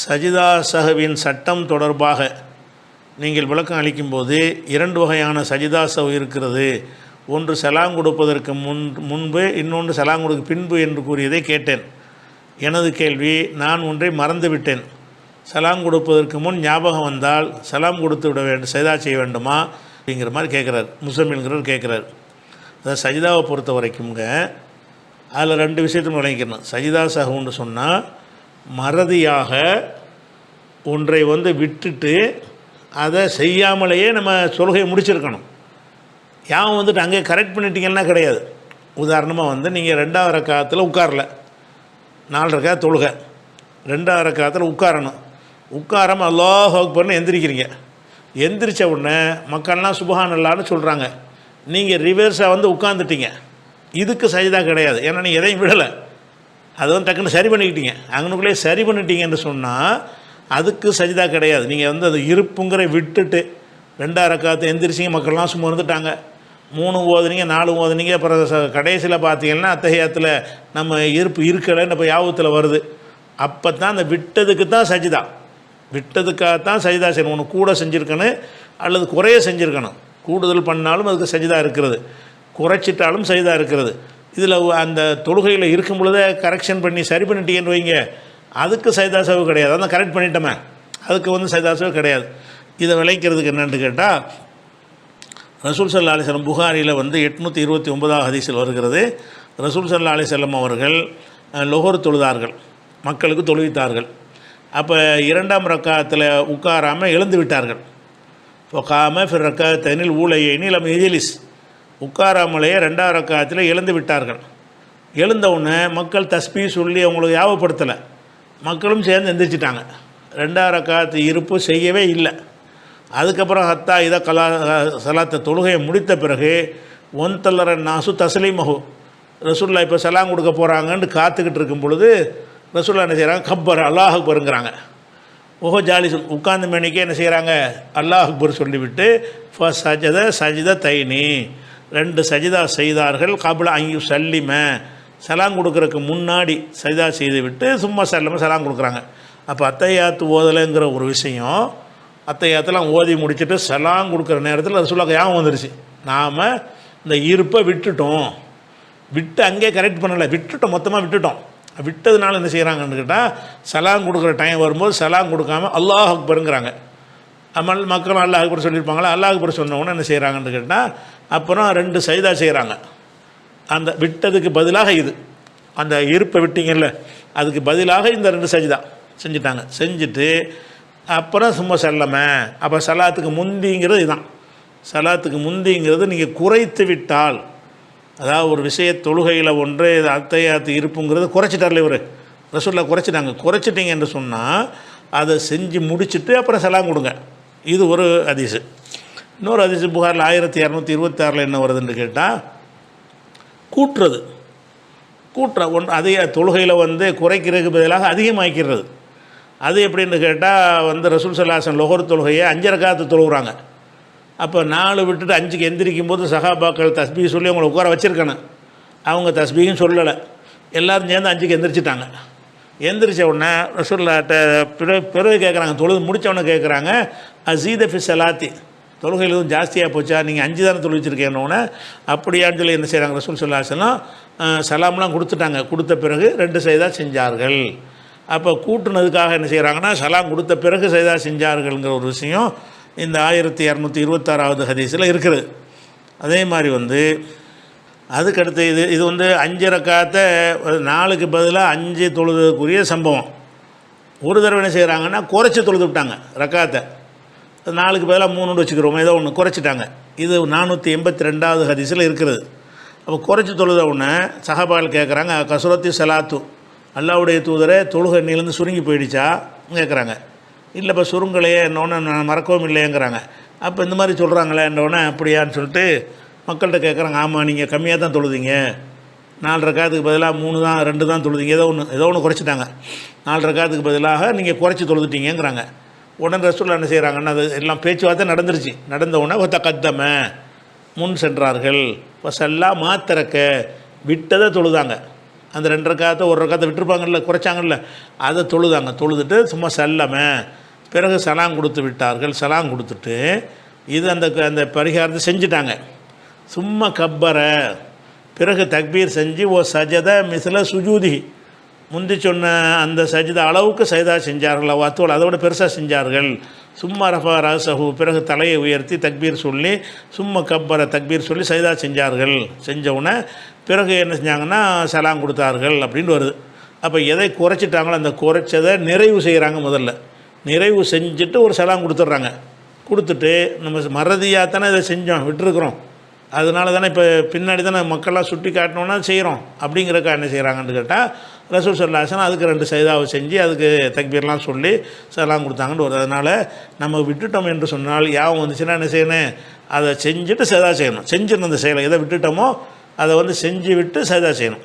சஜிதா சஹவின் சட்டம் தொடர்பாக நீங்கள் விளக்கம் அளிக்கும்போது இரண்டு வகையான சஜிதா சஹு இருக்கிறது. ஒன்று சலாம் கொடுப்பதற்கு முன் முன்பு இன்னொன்று சலாம் கொடுக்க பின்பு என்று கூறியதை கேட்டேன். எனது கேள்வி நான் ஒன்றை மறந்துவிட்டேன் சலாம் கொடுப்பதற்கு முன் ஞாபகம் வந்தால் சலாம் கொடுத்து விட வேண்டும் சஜிதா செய்ய வேண்டுமா? அப்படிங்கிற மாதிரி கேட்குறார். முஸ்லிம்ங்கிறவர் கேட்குறார். அதாவது சஜிதாவை பொறுத்த வரைக்கும்ங்க அதில் ரெண்டு விஷயத்தையும் விளங்கிக்கணும். சஜிதா சஹுன்னு சொன்னால் மறதியாக ஒன்றை வந்து விட்டுட்டு அதை செய்யாமலேயே நம்ம சொல்கையை முடிச்சிருக்கணும். யாவும் வந்துட்டு அங்கே கரெக்ட் பண்ணிட்டீங்கன்னா கிடையாது. உதாரணமாக வந்து நீங்கள் ரெண்டாவது ரக்காத்தில் உட்காரல. நாலு ரக்கா தொழுகை. ரெண்டாவது ரக்காத்தில் உட்காரணும். உட்காராம அல்லாஹ் அக்பர்னு எந்திரிக்கிறீங்க. எந்திரிச்ச உடனே மக்கள்லாம் சுபஹான் அல்லான்னு சொல்கிறாங்க நீங்கள் ரிவர்ஸாக வந்து உட்காந்துட்டீங்க இதுக்கு சஜிதா கிடையாது. ஏன்னா நீங்கள் எதையும் விடலை. அது வந்து டக்குன்னு சரி பண்ணிக்கிட்டீங்க. அங்கனுக்குள்ளேயே சரி பண்ணிட்டீங்கன்னு சொன்னால் அதுக்கு சஜிதா கிடையாது. நீங்கள் வந்து அது இருப்புங்கிற விட்டுட்டு ரெண்டாயிரம் ரக்காத்து எந்திரிச்சிங்க மக்கள்லாம் சும்மா இருந்துட்டாங்க. மூணு ஓதுனீங்க நாலு ஓதுனீங்க அப்புறம் ச- கடைசியில் பார்த்தீங்கன்னா அத்தகையத்தில் நம்ம இருப்பு இருக்கலைன்னு இப்போ யாபத்தில் வருது. அப்போ தான் அந்த விட்டதுக்கு தான் சஜிதா. விட்டதுக்காக தான் சஜிதா செய்யணும் ஒன்று கூட செஞ்சுருக்கணும் அல்லது குறைய செஞ்சுருக்கணும். கூடுதல் பண்ணாலும் அதுக்கு சஜிதா இருக்கிறது. குறைச்சிட்டாலும் சஜிதா இருக்கிறது. இதில் அந்த தொழுகையில் இருக்கும் பொழுதே கரெக்ஷன் பண்ணி சரி பண்ணிட்டீங்கன்னு வைங்க. அதுக்கு சைதாசவு கிடையாது. அதான் கரெக்ட் பண்ணிட்டோமே. அதுக்கு வந்து சைதாசவு கிடையாது. இதை விளைக்கிறதுக்கு என்னென்னு கேட்டால் ரசூல் சல்லா அலிசல்லம் புகாரியில் வந்து எட்நூற்றி இருபத்தி ஒன்பதாவது ஹதீஸில் வருகிறது. ரசூல் சல்லா அலிசல்லம் அவர்கள் அஹ், லொஹர் தொழுதார்கள். மக்களுக்கு தொழுவித்தார்கள். அப்போ இரண்டாம் ரக்காத்தில் உட்காராமல் எழுந்து விட்டார்கள். பொக்காம ஃபிர் ரக்காத்தனில் ஊழையினில் நம்ம எஜிலிஸ் உட்காராமலேயே ரெண்டாவது காலத்தில் எழுந்து விட்டார்கள். எழுந்தவுடனே மக்கள் தஸ்மி சொல்லி அவங்களுக்கு ஞாபகப்படுத்தலை மக்களும் சேர்ந்து எந்திரிச்சிட்டாங்க. ரெண்டாவது ரக்காத்து இருப்பு செய்யவே இல்லை. அதுக்கப்புறம் ஹத்தா இதை கலா சலாத்த தொழுகையை முடித்த பிறகு ஒன் தல்லரன் நாசு தஸ்லீமஹு. ரசூல்லா இப்போ சலாம் கொடுக்க போகிறாங்கன்னு காத்துக்கிட்டு இருக்கும் பொழுது ரசூல்லா என்ன செய்கிறாங்க கப்பர் அல்லாஹ் அக்பருங்கிறாங்க ஓஹோ ஜாலி உட்கார்ந்த மணிக்கே என்ன செய்கிறாங்க அல்லாஹ் அக்பர் சொல்லிவிட்டு ஃபர்ஸ்ட் சஜத சஜித தைனி ரெண்டு சஜிதா செய்தார்கள். கபில அங்கி சல்லிம சலாம் கொடுக்குறதுக்கு முன்னாடி சஜிதா செய்து விட்டு சும்மா சல்லம சலாம் கொடுக்குறாங்க. அப்போ அத்தையாத்து ஓதலைங்கிற ஒரு விஷயம் அத்தையாத்தெல்லாம் ஓதி முடிச்சுட்டு சலாம் கொடுக்குற நேரத்தில் அது ரசூலாக்கு ஞாபகம் வந்துருச்சு. நாம் இந்த இருப்பை விட்டுட்டோம். விட்டு அங்கேயே கரெக்ட் பண்ணலை. விட்டுட்டோம் மொத்தமாக விட்டுட்டோம். விட்டதுனால என்ன செய்கிறாங்கன்னு கேட்டால் சலாம் கொடுக்குற டைம் வரும்போது சலாம் கொடுக்காம அல்லாஹ் அக்பருங்கிறாங்க. மல் மக்களும் அல்லாஹ் அக்பர் சொல்லியிருப்பாங்களா? அல்லாஹ் அக்பர் சொன்ன என்ன செய்கிறாங்கன்னு கேட்டால் அப்புறம் ரெண்டு சைதா செய்கிறாங்க அந்த விட்டதுக்கு பதிலாக இது. அந்த இருப்பை விட்டீங்கல்ல அதுக்கு பதிலாக இந்த ரெண்டு சஜிதா செஞ்சுட்டாங்க. செஞ்சுட்டு அப்புறம் சும்மா செல்லமே. அப்போ சலாத்துக்கு முந்திங்கிறது இதுதான் சலாத்துக்கு முந்திங்கிறது நீங்கள் குறைத்து விட்டால் அதாவது ஒரு விஷய தொழுகையில் ஒன்று அத்தையாத்து இருப்புங்கிறது குறைச்சிட்டார்ல இவர். ரசூலில் குறைச்சிட்டாங்க. குறைச்சிட்டிங்க என்று சொன்னால் அதை செஞ்சு முடிச்சுட்டு அப்புறம் செலாம் கொடுங்க. இது ஒரு அதிசு இன்னொரு அதிசு புகாரில் ஆயிரத்தி இரநூத்தி இருபத்தாறில் என்ன வருதுன்னு கேட்டால் கூட்டுறது. கூட்டுற ஒன் அதிக தொழுகையில் வந்து குறைக்கிறதுக்கு பதிலாக அதிகமாக்கிறது. அது எப்படின்னு கேட்டால் வந்து ரசூல் சல்லாசன் லொஹர் தொழுகையை அஞ்சரை காத்து தொழுகிறாங்க அப்போ நாலு விட்டுட்டு அஞ்சுக்கு எந்திரிக்கும் போது சகாபாக்கள் தஸ்பீ சொல்லி அவங்களை உட்கார வச்சுருக்கணும். அவங்க தஸ்பீயும் சொல்லலை. எல்லாரும் சேர்ந்து அஞ்சுக்கு எந்திரிச்சிட்டாங்க. எந்திரிச்ச உடனே ரசூல்லாட்ட பிறகு பிறகு கேட்குறாங்க தொழுது முடிச்ச கேட்குறாங்க அசீத ஃபி சலாத்தி. தொழுகையில் எதுவும் ஜாஸ்தியாக போச்சா? நீங்கள் அஞ்சு தானே தொழுவிச்சிருக்கேன்னொன்னே அப்படியான்னு சொல்லி என்ன செய்கிறாங்க ரசூல் சொல்லாசனம் சலாம்லாம் கொடுத்துட்டாங்க. கொடுத்த பிறகு ரெண்டு செய்தா செஞ்சார்கள். அப்போ கூட்டுனதுக்காக என்ன செய்கிறாங்கன்னா சலாம் கொடுத்த பிறகு செய்தா செஞ்சார்கள்ங்கிற ஒரு விஷயம் இந்த ஆயிரத்தி இரநூத்தி இருபத்தாறாவது ஹதீஸில் இருக்குது. அதே மாதிரி வந்து அதுக்கடுத்து இது இது வந்து அஞ்சு ரக்காத்தை நாளுக்கு பதிலாக அஞ்சு தொழுதுக்குரிய சம்பவம். ஒரு தடவை என்ன செய்கிறாங்கன்னா குறைச்சி தொழுது விட்டாங்க ரக்காத்தை. நாலுக்கு பதிலாக மூணுன்னு வச்சுக்கிறோம் ஏதோ ஒன்று குறைச்சிட்டாங்க. இது நானூற்றி எண்பத்தி ரெண்டாவது ஹதீஸில் இருக்கிறது. அப்போ குறைச்சி தொழுத உடனே சகபால் கேட்குறாங்க கசுரத்தி சலாத்து. அல்லாவுடைய தூதரை தொழுக நீலேருந்து சுருங்கி போயிடுச்சா? கேட்குறாங்க இல்லை இப்போ சுருங்கலையே என்னொன்று நான் மறக்கவும் இல்லையேங்கிறாங்க. அப்போ இந்த மாதிரி சொல்கிறாங்களே என்னோடனே அப்படியான்னு சொல்லிட்டு மக்கள்கிட்ட கேட்குறாங்க ஆமாம் நீங்கள் கம்மியாக தான் தொழுதீங்க. நாலரை ரக்காத்துக்கு பதிலாக மூணு தான் ரெண்டு தான் தொழுதிங்க. ஏதோ ஒன்று ஏதோ ஒன்று குறைச்சிட்டாங்க. நாலரை ரக்காத்துக்கு பதிலாக நீங்கள் குறைச்சி தொழுதுட்டீங்கிறாங்க உடனே ரசூல்லா என்ன செய்கிறாங்கன்னா அது எல்லாம் பேச்சுவார்த்தை நடந்துருச்சு. நடந்த உடனே ஒத்த கத்தம முன் சென்றார்கள். இப்போ செல்லா மாத்திரக்க. விட்டதை தொழுதாங்க. அந்த ரெண்டு ரக்காத்தை ஒரு ரக்காத்தை விட்டுருப்பாங்கல்ல குறைச்சாங்கல்ல அதை தொழுதாங்க. தொழுதுட்டு சும்மா சல்லமை. பிறகு சலாம் கொடுத்து விட்டார்கள். சலாம் கொடுத்துட்டு இது அந்த அந்த பரிகாரத்தை செஞ்சுட்டாங்க. சும்மா கப்பரை பிறகு தக்பீர் செஞ்சு ஓ சஜத மிசில சுஜூதி முந்தி சொன்ன அந்த சஜித அளவுக்கு சைதா செஞ்சார்கள் அவ்வாத்தோல் அதை விட பெருசாக செஞ்சார்கள். சும்மா ரஃபா ராசஹு பிறகு தலையை உயர்த்தி தக்பீர் சொல்லி சும்மா கப்பர தக்பீர் சொல்லி சைதா செஞ்சார்கள். செஞ்சவுடனே பிறகு என்ன செஞ்சாங்கன்னா சலாம் கொடுத்தார்கள் அப்படின்னு வருது. அப்போ எதை குறைச்சிட்டாங்களோ அந்த குறைச்சதை நிறைவு செய்கிறாங்க முதல்ல. நிறைவு செஞ்சுட்டு ஒரு சலாம் கொடுத்துட்றாங்க. கொடுத்துட்டு நம்ம மறதியாக தானே இதை செஞ்சோம் விட்டுருக்குறோம். அதனால தானே இப்போ பின்னாடி தானே மக்கள்லாம் சுட்டி காட்டணுன்னா செய்கிறோம். அப்படிங்கிறக்கா என்ன செய்கிறாங்கன்னு கேட்டால் ரசூல் சொல்லாசன் அதுக்கு ரெண்டு சைதாவை செஞ்சு அதுக்கு தக்பீர்லாம் சொல்லி சலாம் கொடுத்தாங்கன்னு வருது அதனால் நம்ம விட்டுட்டோம் என்று சொன்னால் யாவும் வந்துச்சுன்னா என்ன செய்யணும்? அதை செஞ்சுட்டு சைதா செய்யணும். செஞ்சிருந்த செயலை எதை விட்டுட்டோமோ அதை வந்து செஞ்சு விட்டு சைதா செய்யணும்.